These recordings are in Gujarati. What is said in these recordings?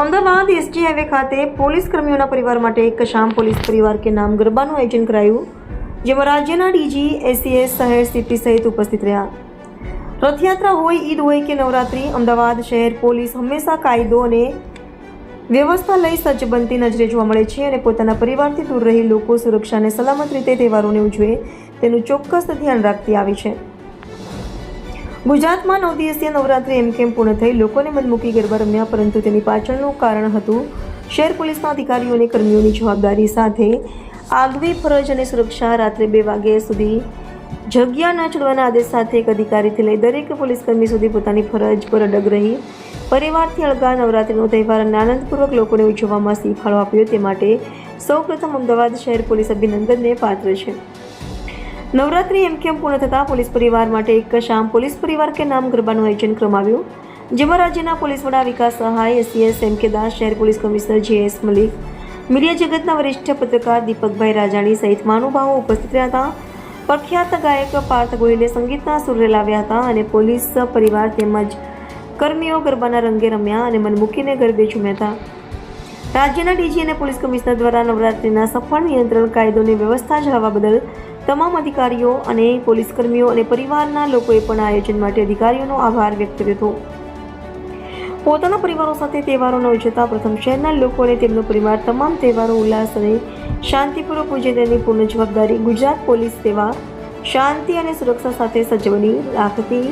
અમદાવાદ એસજી હાઈવે ખાતે પોલીસ કર્મીઓના પરિવાર માટે એક શામ પોલીસ પરિવાર કે નામ ગરબાનું આયોજન કરાયું, જેમાં રાજ્યના ડીજી એસીએસ શહેર, સિટી સહિત ઉપસ્થિત રહ્યા. રથયાત્રા હોય, ઈદ હોય કે નવરાત્રી, અમદાવાદ શહેર પોલીસ હંમેશા કાયદો અને વ્યવસ્થા લઈ સજ્જ બનતી નજરે જોવા મળે છે અને પોતાના પરિવારથી દૂર રહી લોકો સુરક્ષા અને સલામત રીતે તહેવારોને ઉજવે તેનું ચોક્કસ ધ્યાન રાખતી આવી છે. ગુજરાતમાં નવ દિવસીય નવરાત્રી એમ કેમ પૂર્ણ થઈ? લોકોને મનમૂકી ગરબા રમ્યા, પરંતુ તેની પાછળનું કારણ હતું શહેર પોલીસના અધિકારીઓ અને કર્મીઓની જવાબદારી સાથે આગવી ફરજ અને સુરક્ષા રાત્રે બે વાગ્યા સુધી જગ્યા ન છોડવાના આદેશ સાથે એક અધિકારીથી લઈ દરેક પોલીસકર્મી સુધી પોતાની ફરજ પર અડગ રહી. પરિવારથી અળગા નવરાત્રીનો તહેવાર અને આનંદપૂર્વક લોકોને ઉજવવામાં ફાળો આપ્યો. તે માટે સૌપ્રથમ અમદાવાદ શહેર પોલીસ અભિનંદનને પાત્ર છે. નવરાત્રી એમ કેમ પૂર્ણ થતાં પોલીસ પરિવાર માટે એક શામ પોલીસ પરિવાર કે નામ ગરબાનું આયોજન કરવામાં જેમાં રાજ્યના પોલીસ વડા વિકાસ સહાય એસીએસ એમ કે દાસ, શહેર પોલીસ કમિશનર જે મલિક, મીડિયા જગતના વરિષ્ઠ પત્રકાર દીપકભાઈ રાજાણી સહિત મહાનુભાવો ઉપસ્થિત રહ્યા હતા. પ્રખ્યાત ગાયક પાર્થ ગોહિલે સંગીતના સુર લાવ્યા હતા અને પોલીસ પરિવાર તેમજ કર્મીઓ ગરબાના રંગે રમ્યા અને મન મૂકીને ગરબે ઝૂમ્યા હતા. રાજ્યના ડીજી અને પોલીસ કમિશનર દ્વારા નવરાત્રિના સફળ નિયંત્રણ કાયદોની વ્યવસ્થા જાળવવા બદલ તમામ અધિકારીઓ અને પોલીસ કર્મીઓ અને પરિવારના લોકોએ પણ આયોજન માટે અધિકારીઓનો આભાર વ્યક્ત કર્યો હતો. પોતાના પરિવારો સાથે તહેવારોને ઉજવતા પ્રથમ શહેરના લોકો અને તેમનો પરિવાર તમામ તહેવારો, ઉલ્લાસ અને શાંતિપૂર્વક ઉજવે તેની પૂર્ણ જવાબદારી ગુજરાત પોલીસ સેવા, શાંતિ અને સુરક્ષા સાથે સજવણી રાખતી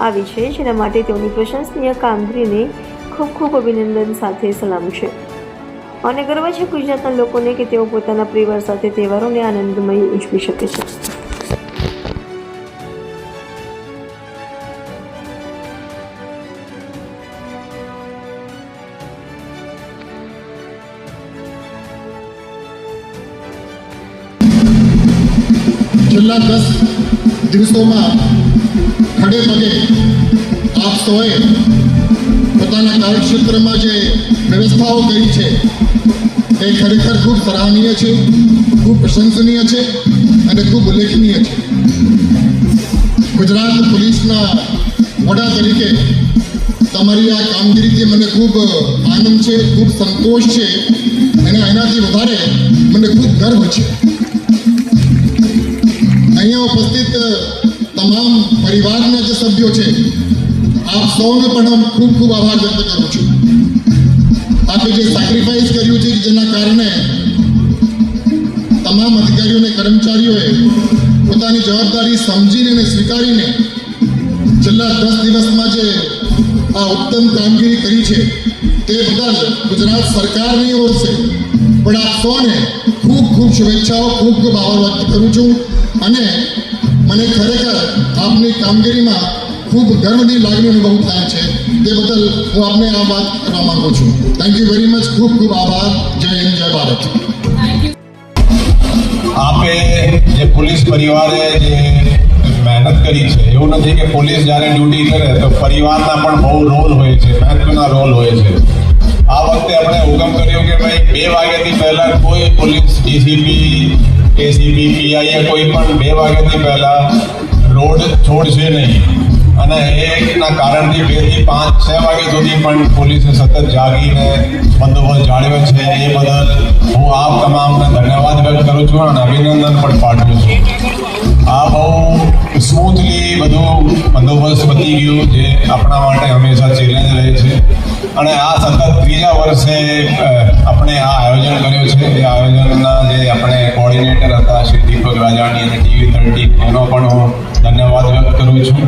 આવી છે, જેના માટે તેઓની પ્રશંસનીય કામગીરીને ખૂબ ખૂબ અભિનંદન સાથે સલામ છે. અને ગર્વ છે ગુજરાતના લોકોને કે તેઓ પોતાના પરિવાર સાથે તહેવારોને આનંદમય ઉજવી શકે છે. છેલ્લા દસ દિવસોમાં ખડે પગે આપ સૌએ પોતાના કાર્યક્ષેત્રમાં જે વ્યવસ્થાઓ કરી છે. એ ખરેખર ખૂબ સરાહનીય છે, ખૂબ પ્રશંસનીય છે અને ખૂબ ઉલ્લેખનીય છે. ગુજરાત પોલીસના વડા તરીકે તમારી આ કામગીરીથી મને ખૂબ આનંદ છે, ખૂબ સંતોષ છે અને એનાથી વધારે મને ખૂબ ગર્વ છે. અહીંયા ઉપસ્થિત તમામ પરિવારના જે સભ્યો છે, આપ સૌને પણ હું ખૂબ ખૂબ આભાર વ્યક્ત કરું છું. આપે જે સેક્રિફાઈસ કર્યું છે જેના કારણે તમામ અધિકારીઓ અને કર્મચારીઓએ પોતાની જવાબદારી સમજીને અને સ્વીકારીને છેલ્લા દસ દિવસમાં જે આ ઉત્તમ કામગીરી કરી છે, તે બદલ ગુજરાત સરકારની ઓર છે પણ આપ સૌને ખૂબ ખૂબ શુભેચ્છાઓ, ખૂબ ખૂબ આભાર વ્યક્ત કરું છું. અને મને ખરેખર આપની કામગીરીમાં ખૂબ ગર્વની લાગણી અનુભવ થાય છે. તે બદલ હું આપને આ વાત કરવા માંગુ છું. થેન્ક યુ વેરી મચ ખૂબ ખૂબ આભાર. જય હિન્દ, જય ભારત. આપે જે પોલીસ પરિવારે જે મહેનત કરી છે, એવું નથી કે પોલીસ જ્યારે ડ્યુટી કરે તો પરિવારના પણ બહુ રોલ હોય છે, મહત્વના રોલ હોય છે. આ વખતે આપણે હુકમ કર્યો કે ભાઈ બે વાગ્યાથી પહેલા કોઈ પોલીસ, ડીસીપી એસીબી પીઆઈએ કોઈ પણ બે વાગ્યાથી પહેલા રોડ છોડશે નહીં. અને એના કારણથી બેથી પાંચ છ વાગે સુધી પણ પોલીસે સતત જાગીને બંદોબસ્ત જાળવ્યો છે. એ બદલ હું આપ તમામને ધન્યવાદ વ્યક્ત કરું છું અને અભિનંદન પણ પાઠવું છું. આ બહુ સ્મૂથલી બધું બંદોબસ્ત બની ગયું જે આપણા માટે હંમેશા ચેલેન્જ રહે છે. અને આ સતત ત્રીજા વર્ષે આપણે આ આયોજન કર્યું છે. એ આયોજનના જે આપણે કોઓર્ડિનેટર હતા શ્રી દીપક રાજાણી અને ટીવી થર્ટી એનો પણ હું ધન્યવાદ વ્યક્ત કરું છું.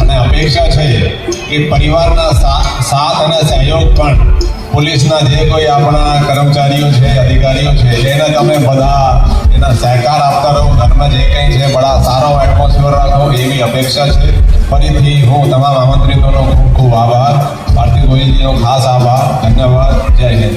અને અપેક્ષા છે કે પરિવારના સાથ અને સહયોગ પણ પોલીસના જે કોઈ આપણા કર્મચારીઓ છે, અધિકારીઓ છે એને તમે બધા એના સહકાર આપતા રહો, ઘરમાં જે કંઈ છે, બડા સારો એટમોસ્ફિયર રાખો, એવી અપેક્ષા છે. ફરીથી હું તમામ આમંત્રિતોનો ખૂબ ખૂબ આભાર. ભારતી ગોહિલજીનો ખાસ આભાર. ધન્યવાદ. જય હિન્દ.